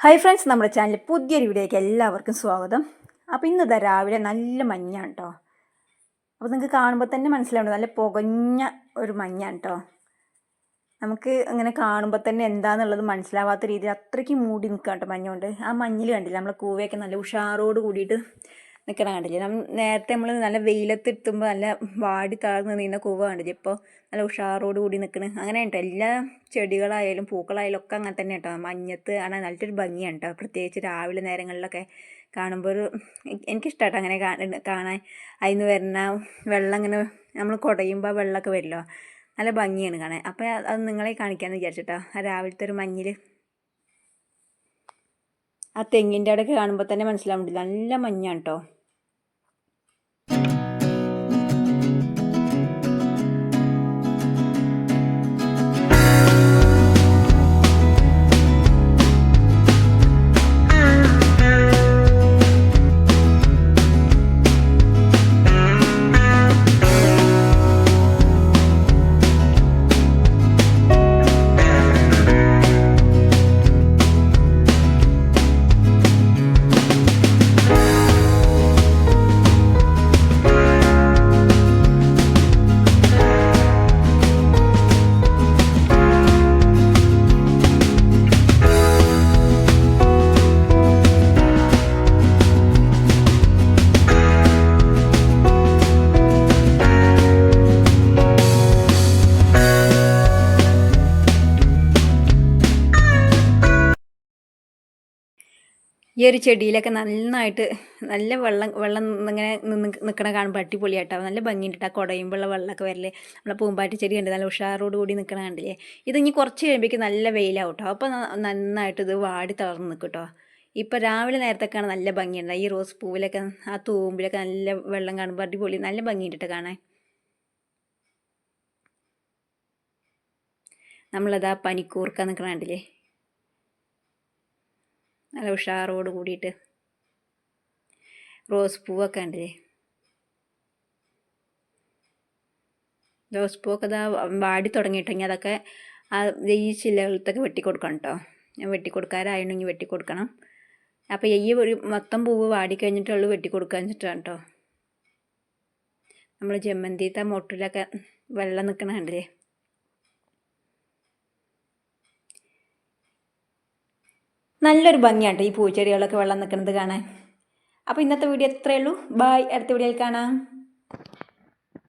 Hi friends നമ്മുടെ channel പുതിയൊരു വീഡിയോയ്ക്ക് എല്ലാവർക്കും സ്വാഗതം. അപ്പോൾ ഇതാ രാവിലെ നല്ല മഞ്ഞാണ് കേട്ടോ അപ്പോൾ നിങ്ങൾക്ക് കാണുമ്പോൾ തന്നെ മനസ്സിലാവുന്നത് നല്ല പുകഞ്ഞ ഒരു മഞ്ഞാണ് കേട്ടോ നമുക്ക് അങ്ങനെ കാണുമ്പോൾ തന്നെ എന്താണെന്നുള്ളത് മനസ്സിലാവാത്ത രീതിയിൽ അത്രയ്ക്ക് മൂടി നിൽക്കാം കേട്ടോ മഞ്ഞുകൊണ്ട്. ആ മഞ്ഞിൽ കണ്ടില്ല നമ്മളെ കൂവയൊക്കെ നല്ല ഉഷാറോട് കൂടിയിട്ട് നിൽക്കണ കണ്ടില്ലേ? നമ്മൾ നേരത്തെ നമ്മൾ നല്ല വെയിലത്ത് എത്തുമ്പോൾ നല്ല വാടി താഴ്ന്ന് നിന്ന കൂവ കണ്ടില്ലേ? ഇപ്പോൾ നല്ല ഉഷാറോട് കൂടി നിൽക്കണ് അങ്ങനെ കേട്ടോ എല്ലാ ചെടികളായാലും പൂക്കളായാലും ഒക്കെ അങ്ങനെ തന്നെ കേട്ടോ. മഞ്ഞത്ത് ആണെങ്കിൽ നല്ലൊരു ഭംഗിയാണ് കേട്ടോ. പ്രത്യേകിച്ച് രാവിലെ നേരങ്ങളിലൊക്കെ കാണുമ്പോൾ ഒരു എനിക്കിഷ്ടമാട്ടോ അങ്ങനെ കാണാൻ. നിന്ന് വരുന്ന വെള്ളം ഇങ്ങനെ നമ്മൾ കുടയുമ്പോൾ വെള്ളമൊക്കെ വരുമല്ലോ നല്ല ഭംഗിയാണ് കാണാൻ. അപ്പോൾ അത് നിങ്ങളെ കാണിക്കാമെന്ന് വിചാരിച്ചിട്ടോ. ആ രാവിലത്തെ ഒരു മഞ്ഞിൽ ആ തെങ്ങിന്റെ അവിടെയൊക്കെ കാണുമ്പോൾ തന്നെ മനസ്സിലാവുന്നുണ്ട്. നല്ല മഞ്ഞാണ് കേട്ടോ. ഈ ഒരു ചെടിയിലൊക്കെ നന്നായിട്ട് നല്ല വെള്ളം വെള്ളം ഇങ്ങനെ നിന്ന് നിൽക്കണ കാണുമ്പോൾ അടിപൊളിയായിട്ടാവും നല്ല ഭംഗിയുണ്ട് ആ കുടയുമ്പോഴുള്ള വെള്ളമൊക്കെ വരൽ. നമ്മളെ പൂമ്പാറ്റ ചെടി ഉണ്ട് നല്ല ഉഷാറോട് കൂടി നിൽക്കണ കണ്ടില്ലേ? ഇത് ഇനി കുറച്ച് കഴിയുമ്പോഴേക്കും നല്ല വെയിലാവും കേട്ടോ അപ്പോൾ നന്നായിട്ട് ഇത് വാടി തളർന്ന് നിൽക്കും കേട്ടോ ഇപ്പോൾ രാവിലെ നേരത്തൊക്കെയാണ് നല്ല ഭംഗിയുണ്ട്. ഈ റോസ് പൂവിലൊക്കെ ആ തൂമ്പിലൊക്കെ നല്ല വെള്ളം കാണുമ്പോൾ അടിപൊളി. നല്ല ഭംഗിയുണ്ട് കാണാൻ. നമ്മളതാ പനിക്കൂർക്ക നിൽക്കണ കണ്ടില്ലേ? നല്ല ഉഷാറോട് കൂടിയിട്ട്. റോസ് പൂവൊക്കെ ഉണ്ടല്ലേ റോസ് പൂവൊക്കെ ഇതാ വാടി തുടങ്ങിയിട്ടുണ്ടെങ്കിൽ അതൊക്കെ ആ ഈ ചില്ലകളത്തൊക്കെ വെട്ടിക്കൊടുക്കണം കേട്ടോ ഞാൻ വെട്ടിക്കൊടുക്കാറായിട്ടുണ്ടെങ്കിൽ വെട്ടിക്കൊടുക്കണം. അപ്പോൾ ഈ ഒരു മൊത്തം പൂവ് വാടി കഴിഞ്ഞിട്ടുള്ളൂ വെട്ടിക്കൊടുക്കാൻ വെച്ചിട്ടാണ് കേട്ടോ നമ്മൾ ജമ്മന്തിത്ത മൊട്ടിലൊക്കെ വെള്ളം നിൽക്കണ കണ്ടില്ലേ? നല്ലൊരു ഭംഗിയാണ് ഈ പൂച്ചെടികളൊക്കെ വെള്ളം നിൽക്കുന്നത് കാണാൻ. അപ്പോൾ ഇന്നത്തെ വീഡിയോ എത്രയേ ഉള്ളൂ. ബായ് അടുത്ത വീഡിയോയിൽ കാണാം.